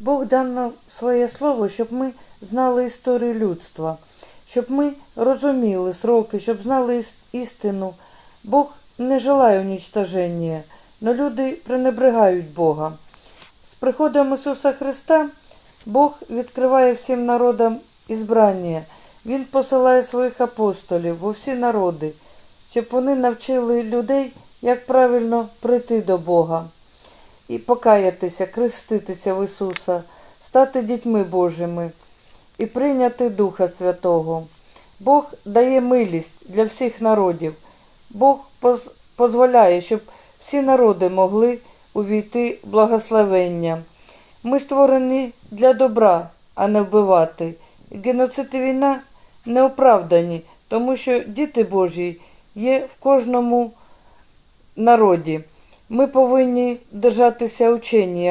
Бог дав нам своє слово, щоб ми знали історію людства, щоб ми розуміли сроки, щоб знали істину. Бог не желає унічтоження, але люди пренебрегають Бога. З приходом Ісуса Христа Бог відкриває всім народам ізбрання. Він посилає своїх апостолів у всі народи, щоб вони навчили людей, як правильно прийти до Бога і покаятися, креститися в Ісуса, стати дітьми Божими і прийняти Духа Святого. Бог дає милість для всіх народів. Бог дозволяє, щоб всі народи могли увійти в благословення. Ми створені для добра, а не вбивати. Геноцид і війна не оправдані, тому що діти Божі є в кожному народі. Ми повинні держатися учення.